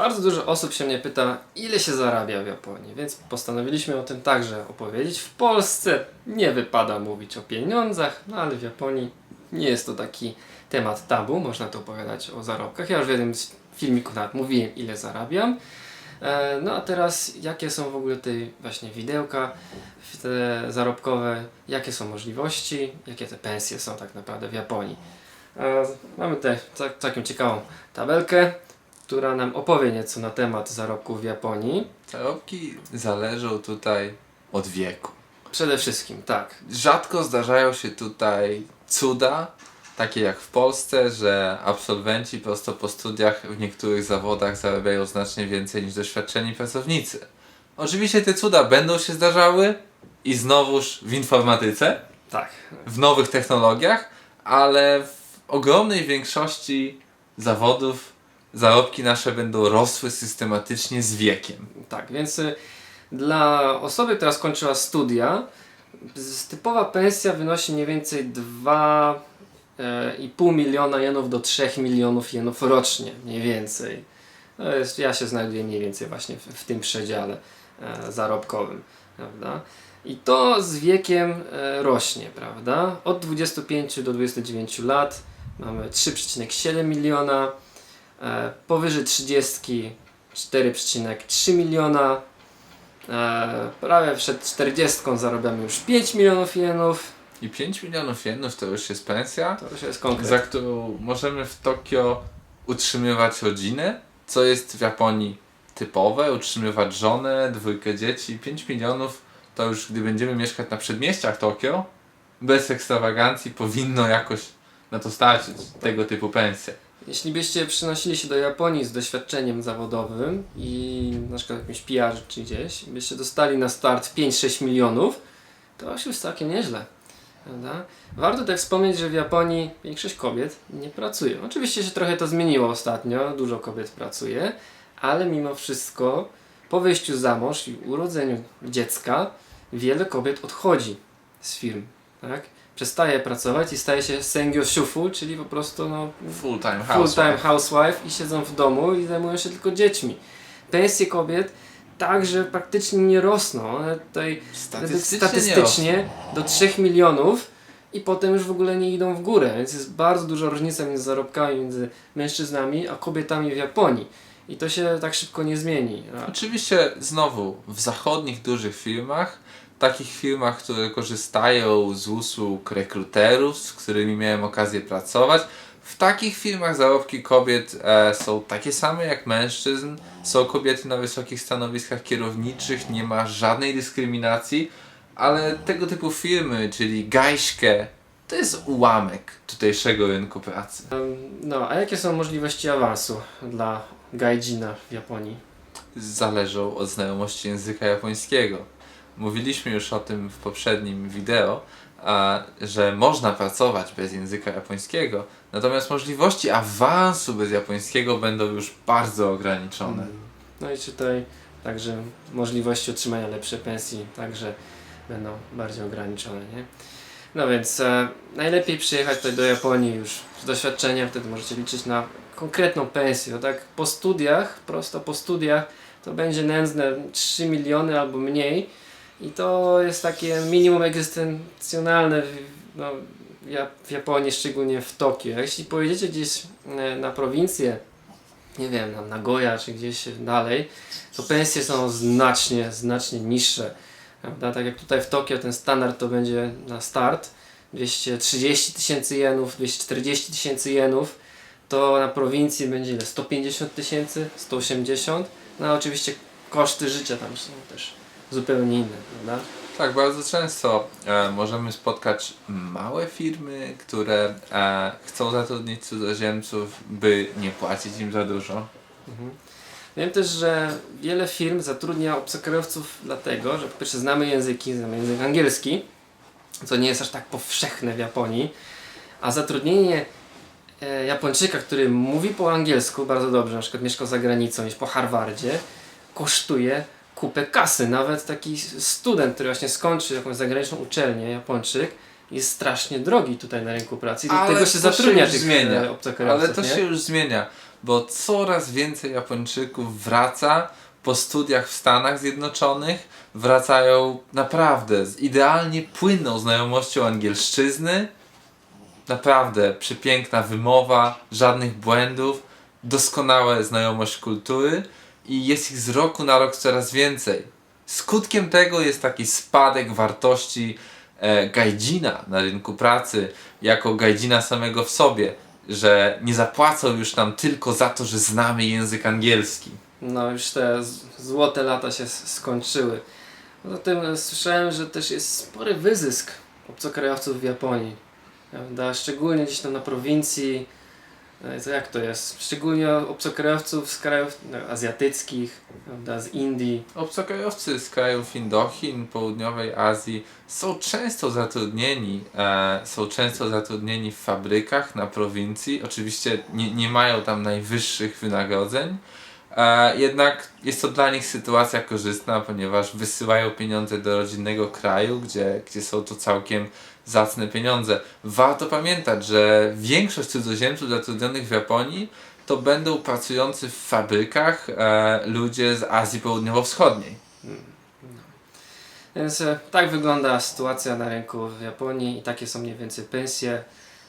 Bardzo dużo osób się mnie pyta, ile się zarabia w Japonii, więc postanowiliśmy o tym także opowiedzieć. W Polsce nie wypada mówić o pieniądzach, no ale w Japonii nie jest to taki temat tabu, można tu opowiadać o zarobkach. Ja już w jednym z filmików nawet mówiłem, ile zarabiam. E, No a teraz, jakie są w ogóle te właśnie widełka te zarobkowe, jakie są możliwości, jakie te pensje są tak naprawdę w Japonii. E, Mamy tutaj całkiem ciekawą tabelkę, która nam opowie nieco na temat zarobków w Japonii. Zarobki zależą tutaj od wieku. Przede wszystkim, tak. Rzadko zdarzają się tutaj cuda, takie jak w Polsce, że absolwenci prosto po studiach w niektórych zawodach zarabiają znacznie więcej niż doświadczeni pracownicy. Oczywiście te cuda będą się zdarzały i znowuż w informatyce, Tak. w nowych technologiach, ale w ogromnej większości zawodów zarobki nasze będą rosły systematycznie z wiekiem. Tak, więc y, dla osoby, która skończyła studia, typowa pensja wynosi mniej więcej 2,5 miliona jenów do 3 milionów jenów rocznie, mniej więcej. To jest, ja się znajduję mniej więcej właśnie w, w tym przedziale e, zarobkowym, prawda? I to z wiekiem e, rośnie, prawda? Od 25 do 29 lat mamy 3,7 miliona, e, powyżej 30 4,3 miliona. E, prawie przed 40 zarabiamy już 5 milionów jenów. I 5 milionów jenów to już jest pensja, To już jest konkret. za którą możemy w Tokio utrzymywać rodzinę, co jest w Japonii typowe, utrzymywać żonę, dwójkę dzieci. 5 milionów to już gdy będziemy mieszkać na przedmieściach Tokio, bez ekstrawagancji powinno jakoś na to starczyć tego typu pensje. Jeśli byście przynosili się do Japonii z doświadczeniem zawodowym i na przykład jakimś PR czy gdzieś, byście dostali na start 5-6 milionów, to już całkiem nieźle. Prawda? Warto też wspomnieć, że w Japonii większość kobiet nie pracuje. Oczywiście się trochę to zmieniło ostatnio, dużo kobiet pracuje, ale mimo wszystko po wyjściu za mąż i urodzeniu dziecka wiele kobiet odchodzi z firm. Tak? Przestaje pracować i staje się sengyo shufu, czyli po prostu no, Full time full-time housewife i siedzą w domu i zajmują się tylko dziećmi. Pensje kobiet także praktycznie nie rosną. One tutaj Statystycznie, statystycznie do 3 milionów i potem już w ogóle nie idą w górę. Więc jest bardzo duża różnica między zarobkami między mężczyznami a kobietami w Japonii. I to się tak szybko nie zmieni. Oczywiście znowu w zachodnich dużych firmach, takich firmach, które korzystają z usług rekruterów, z którymi miałem okazję pracować, w takich firmach zarobki kobiet e, są takie same jak mężczyzn. Są kobiety na wysokich stanowiskach kierowniczych, nie ma żadnej dyskryminacji, ale tego typu firmy, czyli gajśkę, to jest ułamek tutejszego rynku pracy. No, a jakie są możliwości awansu dla gaijina w Japonii? zależą od znajomości języka japońskiego. Mówiliśmy już o tym w poprzednim wideo, a, że można pracować bez języka japońskiego, natomiast możliwości awansu bez japońskiego będą już bardzo ograniczone. No i tutaj także możliwości otrzymania lepszej pensji także będą bardziej ograniczone, nie? No więc e, najlepiej przyjechać tutaj do Japonii już z doświadczeniem, wtedy możecie liczyć na konkretną pensję. Tak po studiach, prosto po studiach, to będzie nędzne 3 miliony albo mniej i to jest takie minimum egzystencjonalne w, no, w Ja- w Japonii, szczególnie w Tokio. Jeśli pojedziecie gdzieś e, na prowincję, nie wiem, na Nagoya czy gdzieś dalej, to pensje są znacznie, znacznie niższe. Prawda? Tak jak tutaj w Tokio ten standard to będzie na start 230 tysięcy jenów, 240 tysięcy jenów, to na prowincji będzie ile? 150 tysięcy, 180. No a oczywiście koszty życia tam są też zupełnie inne, prawda? Tak, bardzo często e, możemy spotkać małe firmy, które e, chcą zatrudnić cudzoziemców, by nie płacić im za dużo. Wiem też, że wiele firm zatrudnia obcokrajowców dlatego, że po pierwsze znamy języki, znamy język angielski, co nie jest aż tak powszechne w Japonii, a zatrudnienie e, Japończyka, który mówi po angielsku bardzo dobrze, na przykład mieszkał za granicą, jest po Harvardzie, kosztuje kupę kasy. Nawet taki student, który właśnie skończy jakąś zagraniczną uczelnię, Japończyk, jest strasznie drogi tutaj na rynku pracy i Ale dlatego się się zatrudnia już tych zmienia. e. Ale to nie? się już zmienia. bo coraz więcej Japończyków wraca po studiach w Stanach Zjednoczonych, wracają naprawdę z idealnie płynną znajomością angielszczyzny, naprawdę przepiękna wymowa, żadnych błędów, doskonała znajomość kultury i jest ich z roku na rok coraz więcej. Skutkiem tego jest taki spadek wartości e, gajdzina na rynku pracy, jako gajdzina samego w sobie, że nie zapłacą już nam tylko za to, że znamy język angielski. No już te złote lata się skończyły. Poza tym e, słyszałem, że też jest spory wyzysk obcokrajowców w Japonii. Prawda? Szczególnie gdzieś tam na prowincji. E, To jak to jest? Szczególnie obcokrajowców z krajów no, azjatyckich, prawda? z Indii. Obcokrajowcy z krajów Indochin, południowej Azji są często zatrudnieni, e, są często zatrudnieni w fabrykach na prowincji. Oczywiście nie, nie mają tam najwyższych wynagrodzeń, jednak jest to dla nich sytuacja korzystna, ponieważ wysyłają pieniądze do rodzinnego kraju, gdzie, gdzie są to całkiem zacne pieniądze. Warto pamiętać, że większość cudzoziemców zatrudnionych w Japonii to będą pracujący w fabrykach e, ludzie z Azji Południowo-Wschodniej. Więc e, tak wygląda sytuacja na rynku w Japonii i takie są mniej więcej pensje.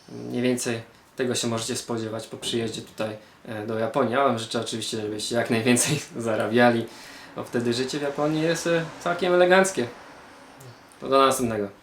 Mniej więcej tego się możecie spodziewać po przyjeździe tutaj e, do Japonii. Ja Wam życzę oczywiście, żebyście jak najwięcej zarabiali, bo wtedy życie w Japonii jest e, całkiem eleganckie. To do następnego.